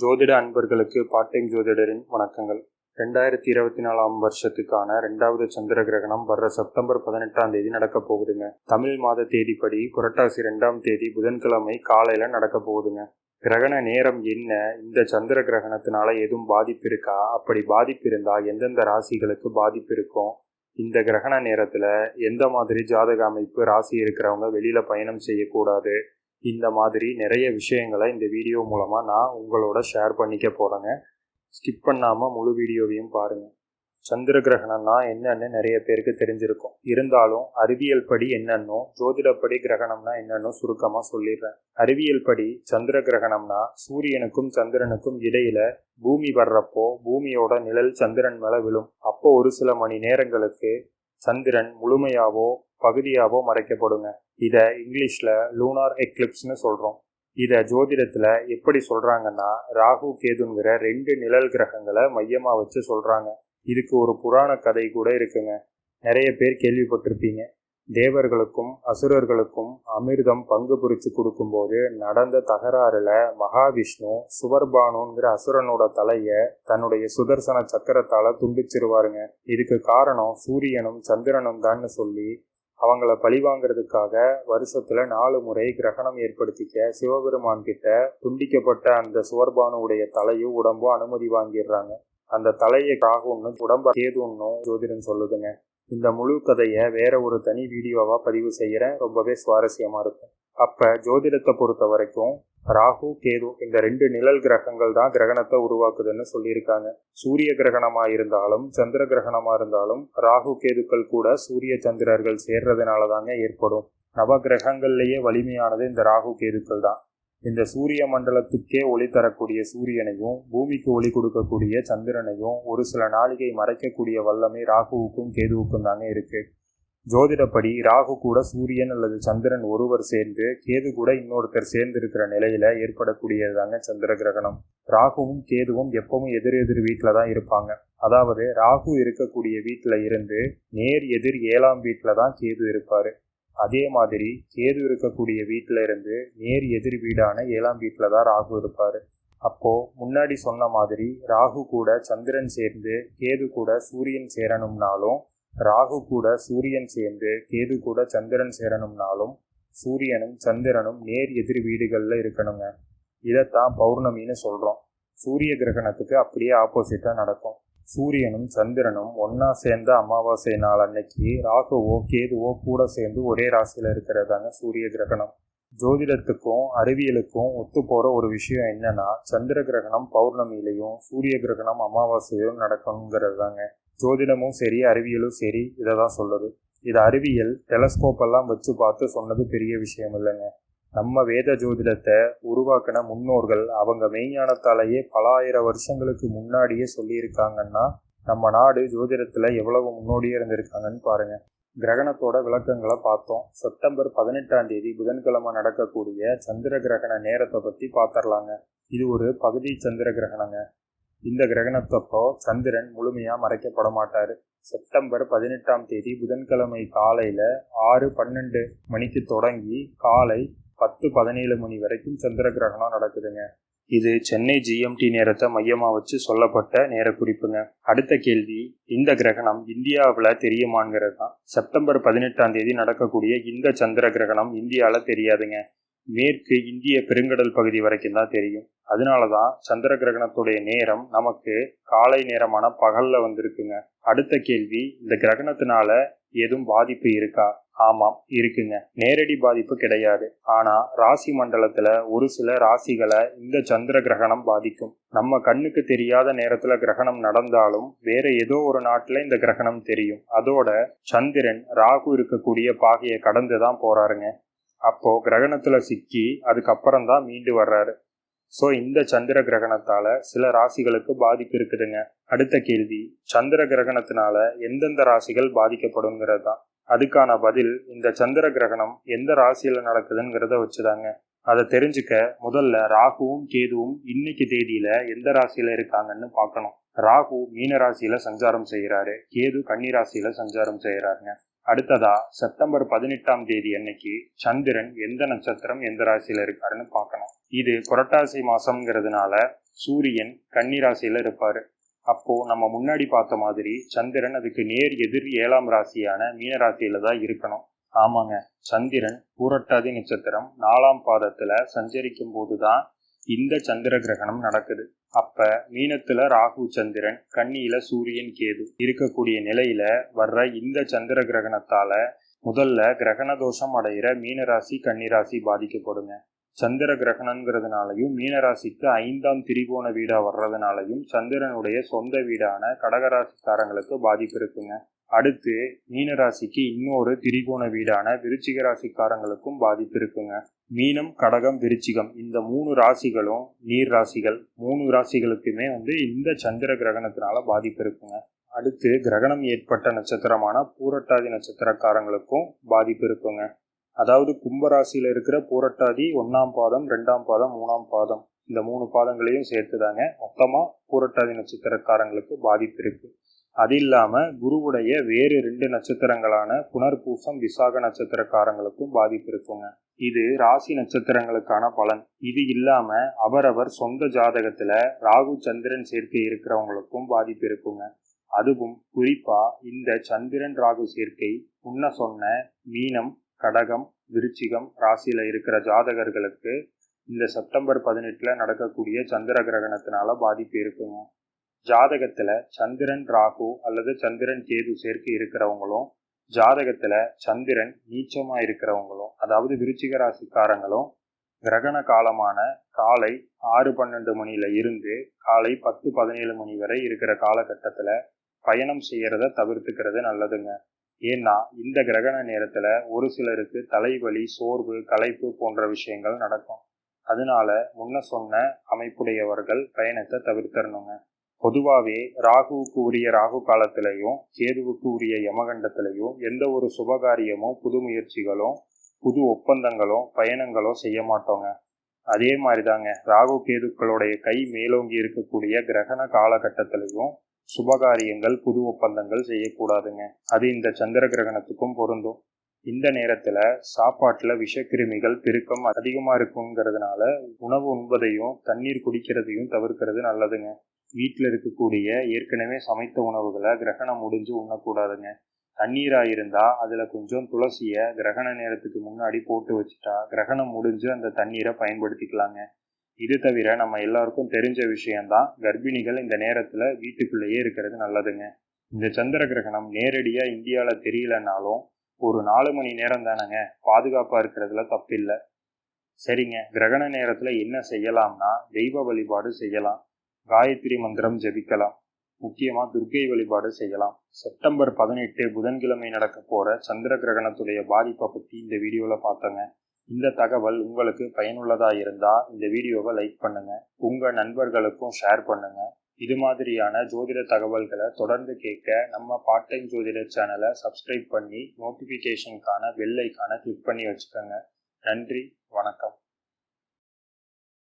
ஜோதிட அன்பர்களுக்கு part time ஜோதிடரின் வணக்கங்கள். ரெண்டாயிரத்தி இருபத்தி நாலாம் வருஷத்துக்கான ரெண்டாவது சந்திர கிரகணம் வர்ற செப்டம்பர் பதினெட்டாம் தேதி நடக்க போகுதுங்க. தமிழ் மாத தேதிப்படி புரட்டாசி ரெண்டாம் தேதி புதன்கிழமை காலையில நடக்க போகுதுங்க. கிரகண நேரம் என்ன? இந்த சந்திர கிரகணத்தினால எதுவும் பாதிப்பு இருக்கா? அப்படி பாதிப்பு இருந்தா எந்தெந்த ராசிகளுக்கு பாதிப்பு இருக்கும்? இந்த கிரகண நேரத்துல எந்த மாதிரி ஜாதக அமைப்பு ராசி இருக்கிறவங்க வெளியில பயணம் செய்யக்கூடாது? இந்த மாதிரி நிறைய விஷயங்களை இந்த வீடியோ மூலமாக நான் உங்களோட ஷேர் பண்ணிக்க போகிறேங்க ஸ்கிப் பண்ணாமல் முழு வீடியோவையும் பாருங்கள் சந்திர கிரகணம்னா என்னன்னு நிறைய பேருக்கு தெரிஞ்சிருக்கும். இருந்தாலும் அறிவியல் படி என்னன்னும் ஜோதிடப்படி கிரகணம்னா என்னன்னு சுருக்கமாக சொல்லிடுறேன். அறிவியல் படி சந்திர கிரகணம்னா சூரியனுக்கும் சந்திரனுக்கும் இடையில பூமி வர்றப்போ பூமியோட நிழல் சந்திரன் மேலே விழும். அப்போ ஒரு சில மணி நேரங்களுக்கு சந்திரன் முழுமையாவோ பகுதியாவோ மறைக்கப்படுங்க. இதை இங்கிலீஷில் லூனார் எக்லிப்ஸ்னு சொல்கிறோம் இதை ஜோதிடத்தில் எப்படி சொல்கிறாங்கன்னா ராகு கேதுங்கிற ரெண்டு நிழல் கிரகங்களை மையமாக வச்சு சொல்கிறாங்க இதுக்கு ஒரு புராண கதை கூட இருக்குங்க. நிறைய பேர் கேள்விப்பட்டிருப்பீங்க. தேவர்களுக்கும் அசுரர்களுக்கும் அமிர்தம் பங்கு பிரித்து கொடுக்கும்போது நடந்த தகராறில் மகாவிஷ்ணு சுவர்பானுங்கிற அசுரனோட தலையை தன்னுடைய சுதர்சன சக்கரத்தால் துண்டிச்சிருவாருங்க. இதுக்கு காரணம் சூரியனும் சந்திரனும் தான்னு சொல்லி அவங்கள பழிவாங்கிறதுக்காக வருஷத்துல நாலு முறை கிரகணம் ஏற்படுத்திக்க சிவபெருமான் கிட்ட துண்டிக்கப்பட்ட அந்த சுவர்பானுடைய தலையும் உடம்பும் அனுமதி வாங்கிடுறாங்க. அந்த தலையை காகும்னு உடம்ப கேதுன்னு ஜோதிடன் சொல்லுதுங்க. இந்த முழு கதையை வேற ஒரு தனி வீடியோவா பதிவு செய்யறேன். ரொம்பவே சுவாரஸ்யமா இருக்கும். அப்ப ஜோதிடத்தை பொறுத்த வரைக்கும் ராகு கேது இந்த ரெண்டு நிழல் கிரகங்கள் தான் கிரகணத்தை உருவாக்குதுன்னு சொல்லியிருக்காங்க. சூரிய கிரகணமா இருந்தாலும் சந்திர கிரகணமா இருந்தாலும் ராகு கேதுக்கள் கூட சூரிய சந்திரர்கள் சேர்றதுனால தாங்க ஏற்படும். நவ கிரகங்கள்லேயே வலிமையானது இந்த ராகு கேதுக்கள் தான். இந்த சூரிய மண்டலத்துக்கே ஒளி தரக்கூடிய சூரியனையும் பூமிக்கு ஒளி கொடுக்கக்கூடிய சந்திரனையும் ஒரு சில நாளிகை மறைக்கக்கூடிய வல்லமை ராகுவுக்கும் கேதுவுக்கும் தாங்க இருக்குது ஜோதிடப்படி ராகு கூட சூரியன் அல்லது சந்திரன் ஒருவர் சேர்ந்து கேது கூட இன்னொருத்தர் சேர்ந்து இருக்கிற நிலையில ஏற்படக்கூடியதுதாங்க சந்திர கிரகணம். ராகுவும் கேதுவும் எப்பவும் எதிர் எதிர் வீட்டில் தான் இருப்பாங்க. அதாவது ராகு இருக்கக்கூடிய வீட்டில் இருந்து நேர் எதிர் ஏழாம் வீட்டில் தான் கேது இருப்பாரு. அதே மாதிரி கேது இருக்கக்கூடிய வீட்டில் இருந்து நேர் எதிர் வீடான ஏழாம் வீட்டில் தான் ராகு இருப்பார். அப்போ முன்னாடி சொன்ன மாதிரி ராகு கூட சந்திரன் சேர்ந்து கேது கூட சூரியன் சேரணும்னாலும் ராகு கூட சூரியன் சேர்ந்து கேது கூட சந்திரன் சேரணும்னாலும் சூரியனும் சந்திரனும் நேர் எதிர் வீடுகளில் இருக்கணுங்க. இதைத்தான் பௌர்ணமின்னு சொல்கிறோம் சூரிய கிரகணத்துக்கு அப்படியே ஆப்போசிட்டாக நடக்கும். சூரியனும் சந்திரனும் ஒன்றா சேர்ந்த அமாவாசை நாள் அன்னைக்கு ராகுவோ கேதுவோ கூட சேர்ந்து ஒரே ராசியில் இருக்கிறதாங்க சூரிய கிரகணம். ஜோதிடத்துக்கும் அறிவியலுக்கும் ஒத்து போகிற ஒரு விஷயம் என்னன்னா சந்திர கிரகணம் பௌர்ணமியிலையும் சூரிய கிரகணம் அமாவாசையிலும் நடக்கணுங்கிறது தாங்க ஜோதிடமும் சரி அறிவியலும் சரி இதை தான் சொல்லுது இது அறிவியல் டெலஸ்கோப் எல்லாம் வச்சு பார்த்து சொன்னது பெரிய விஷயம் இல்லைங்க. நம்ம வேத ஜோதிடத்தை உருவாக்கின முன்னோர்கள் அவங்க மெய்ஞானத்தாலேயே பல ஆயிரம் வருஷங்களுக்கு முன்னாடியே சொல்லியிருக்காங்கன்னா நம்ம நாடு ஜோதிடத்தில் எவ்வளவு முன்னோடியே இருந்திருக்காங்கன்னு பாருங்க. கிரகணத்தோட விளக்கங்களை பார்த்தோம். செப்டம்பர் பதினெட்டாம் தேதி புதன்கிழமை நடக்கக்கூடிய சந்திர கிரகண நேரத்தை பற்றி பார்த்துடலாங்க. இது ஒரு பகுதி சந்திர கிரகணங்க. இந்த கிரகணத்தப்போ சந்திரன் முழுமையா மறைக்கப்பட மாட்டாரு செப்டம்பர் பதினெட்டாம் தேதி புதன்கிழமை காலையில ஆறு பன்னெண்டு மணிக்கு தொடங்கி காலை பத்து பதினேழு மணி வரைக்கும் சந்திர கிரகணம் நடக்குதுங்க. இது சென்னை ஜிஎம்டி நேரத்தை மையமாக வச்சு சொல்லப்பட்ட நேர குறிப்புங்க. அடுத்த கேள்வி இந்த கிரகணம் இந்தியாவில் தெரியுமாங்கிறது தான். செப்டம்பர் பதினெட்டாம் தேதி நடக்கக்கூடிய இந்த சந்திர கிரகணம் இந்தியாவில் தெரியாதுங்க. மேற்கு இந்திய பெருங்கடல் பகுதி வரைக்கும் தான் தெரியும். அதனால தான் சந்திர கிரகணத்துடைய நேரம் நமக்கு காலை நேரமான பகல்ல வந்திருக்குங்க. அடுத்த கேள்வி இந்த கிரகணத்தினால எதுவும் பாதிப்பு இருக்கா? ஆமாம் இருக்குங்க. நேரடி பாதிப்பு கிடையாது. ஆனா ராசி மண்டலத்துல ஒரு சில ராசிகளை இந்த சந்திர கிரகணம் பாதிக்கும். நம்ம கண்ணுக்கு தெரியாத நேரத்துல கிரகணம் நடந்தாலும் வேற ஏதோ ஒரு நாட்டுல இந்த கிரகணம் தெரியும். அதோட சந்திரன் ராகு இருக்கக்கூடிய பாகையை கடந்து தான் போறாருங்க. அப்போ கிரகணத்துல சிக்கி அதுக்கப்புறம் தான் மீண்டு வர்றாரு. ஸோ இந்த சந்திர கிரகணத்தால சில ராசிகளுக்கு பாதிப்பு இருக்குதுங்க. அடுத்த கேள்வி சந்திர கிரகணத்தினால எந்தெந்த ராசிகள் பாதிக்கப்படுங்கிறது தான். அதுக்கான பதில் இந்த சந்திர கிரகணம் எந்த ராசியில நடக்குதுங்கிறத வச்சுதாங்க. அதை தெரிஞ்சுக்க முதல்ல ராகுவும் கேதுவும் இன்னைக்கு தேதியில எந்த ராசியில இருக்காங்கன்னு பார்க்கணும். ராகு மீன ராசியில சஞ்சாரம் செய்கிறாரு. கேது கன்னி ராசியில சஞ்சாரம் செய்கிறாருங்க. அடுத்ததா செப்டம்பர் பதினெட்டாம் தேதி அன்னைக்கு சந்திரன் எந்த நட்சத்திரம் எந்த ராசியில இருக்காருன்னு பார்க்கணும். இது புரட்டாசி மாசம்ங்கிறதுனால சூரியன் கன்னி ராசியில இருப்பாரு. அப்போ நம்ம முன்னாடி பார்த்த மாதிரி சந்திரன் அதுக்கு நேர் எதிர் ஏழாம் ராசியான மீன ராசியில தான் இருக்கணும். ஆமாங்க சந்திரன் பூரட்டாதி நட்சத்திரம் நாலாம் பாதத்துல சஞ்சரிக்கும் போதுதான் இந்த சந்திர கிரகணம் நடக்குது. அப்ப மீனத்துல ராகு சந்திரன் கண்ணியில சூரியன் கேது இருக்கக்கூடிய நிலையில வர்ற இந்த சந்திர கிரகணத்தால முதல்ல கிரகண தோஷம் அடைகிற மீனராசி கன்னிராசி பாதிக்கப்படுங்க. சந்திர கிரகணங்கிறதுனாலையும் மீனராசிக்கு ஐந்தாம் திரிகோண வீடா வர்றதுனாலையும் சந்திரனுடைய சொந்த வீடான கடகராசிக்காரங்களுக்கு பாதிப்பு இருக்குங்க. அடுத்து மீனராசிக்கு இன்னொரு திரிகோண வீடான விருச்சிக ராசிக்காரங்களுக்கும் பாதிப்பு இருக்குங்க. மீனம் கடகம் விருச்சிகம் இந்த மூணு ராசிகளும் நீர் ராசிகள். மூணு ராசிகளுக்குமே வந்து இந்த சந்திர கிரகணத்தினால பாதிப்பு இருக்குங்க. அடுத்து கிரகணம் ஏற்பட்ட நட்சத்திரமான பூரட்டாதி நட்சத்திரக்காரங்களுக்கும் பாதிப்பு இருக்குங்க. அதாவது கும்பராசியில் இருக்கிற பூரட்டாதி ஒன்றாம் பாதம் ரெண்டாம் பாதம் மூணாம் பாதம் இந்த மூணு பாதங்களையும் சேர்த்துதாங்க. மொத்தமாக பூரட்டாதி நட்சத்திரக்காரங்களுக்கு பாதிப்பு இருக்குது அது இல்லாமல் குருவுடைய வேறு ரெண்டு நட்சத்திரங்களான புனர்பூசம் விசாக நட்சத்திரக்காரங்களுக்கும் பாதிப்பு இருக்குங்க. இது ராசி நட்சத்திரங்களுக்கான பலன். இது இல்லாம அவரவர் சொந்த ஜாதகத்துல ராகு சந்திரன் சேர்க்கை இருக்கிறவங்களுக்கும் பாதிப்பு இருக்குங்க. அதுவும் குறிப்பா இந்த சந்திரன் ராகு சேர்க்கை முன்ன சொன்ன மீனம் கடகம் விருச்சிகம் ராசியில இருக்கிற ஜாதகர்களுக்கு இந்த செப்டம்பர் பதினெட்டுல நடக்கக்கூடிய சந்திர கிரகணத்தினால பாதிப்பு இருக்குங்க. ஜாதகத்துல சந்திரன் ராகு அல்லது சந்திரன் கேது சேர்க்கை இருக்கிறவங்களும் ஜாதகத்துல சந்திரன் நீச்சமா இருக்கிறவங்களும் அதாவது விருச்சிக ராசிக்காரங்களும் கிரகண காலமான காலை ஆறு பன்னெண்டு மணியில இருந்து காலை பத்து பதினேழு மணி வரை இருக்கிற காலகட்டத்துல பயணம் செய்யறத தவிர்த்துக்கிறது நல்லதுங்க. ஏன்னா இந்த கிரகண நேரத்துல ஒரு சிலருக்கு தலைவலி சோர்வு களைப்பு போன்ற விஷயங்கள் நடக்கும். அதனால முன்ன சொன்ன அமைப்புடையவர்கள் பயணத்தை தவிர்த்தரணுங்க பொதுவாகவே ராகுவுக்கு உரிய ராகு காலத்திலையும் கேதுவுக்கு உரிய யமகண்டத்திலையும் எந்த ஒரு சுபகாரியமும் புது முயற்சிகளும் புது ஒப்பந்தங்களும் பயணங்களோ செய்ய மாட்டோங்க. அதே மாதிரி தாங்க ராகு கேதுக்களுடைய கை மேலோங்கி இருக்கக்கூடிய கிரகண காலகட்டத்திலையும் சுபகாரியங்கள் புது ஒப்பந்தங்கள் செய்யக்கூடாதுங்க. அது இந்த சந்திர கிரகணத்துக்கும் பொருந்தும். இந்த நேரத்துல சாப்பாட்டுல விஷக்கிருமிகள் பெருக்கம் அதிகமா இருக்குங்கிறதுனால உணவு உண்பதையும் தண்ணீர் குடிக்கிறதையும் தவிர்க்கிறது நல்லதுங்க. வீட்டில் இருக்கக்கூடிய ஏற்கனவே சமைத்த உணவுகளை கிரகணம் முடிஞ்சு உண்ணக்கூடாதுங்க. தண்ணீரா இருந்தா அதுல கொஞ்சம் துளசிய கிரகண நேரத்துக்கு முன்னாடி போட்டு வச்சுட்டா கிரகணம் முடிஞ்சு அந்த தண்ணீரை பயன்படுத்திக்கலாங்க. இது தவிர நம்ம எல்லாருக்கும் தெரிஞ்ச விஷயம்தான் கர்ப்பிணிகள் இந்த நேரத்துல வீட்டுக்குள்ளேயே இருக்கிறது நல்லதுங்க. இந்த சந்திர கிரகணம் நேரடியா இந்தியாவில் தெரியலனாலும் ஒரு நாலு மணி நேரம் தானேங்க. பாதுகாப்பாக இருக்கிறதுல தப்பில்லை சரிங்க. கிரகண நேரத்தில் என்ன செய்யலாம்னா தெய்வ வழிபாடு செய்யலாம். காயத்ரி மந்திரம் ஜபிக்கலாம். முக்கியமாக துர்க்கை வழிபாடு செய்யலாம். செப்டம்பர் பதினெட்டு புதன்கிழமை நடக்க போகிற சந்திர கிரகணத்துடைய பாதிப்பை பற்றி இந்த வீடியோவில் பார்த்தோங்க. இந்த தகவல் உங்களுக்கு பயனுள்ளதாக இருந்தால் இந்த வீடியோவை லைக் பண்ணுங்கள் உங்கள் நண்பர்களுக்கும் ஷேர் பண்ணுங்கள் இது மாதிரியான ஜோதிட தகவல்களை தொடர்ந்து கேட்க நம்ம பார்ட் டைம் ஜோதிட சேனலை சப்ஸ்கிரைப் பண்ணி நோட்டிஃபிகேஷனுக்கான பெல் ஐக்கான கிளிக் பண்ணி வச்சுக்கோங்க. நன்றி வணக்கம்.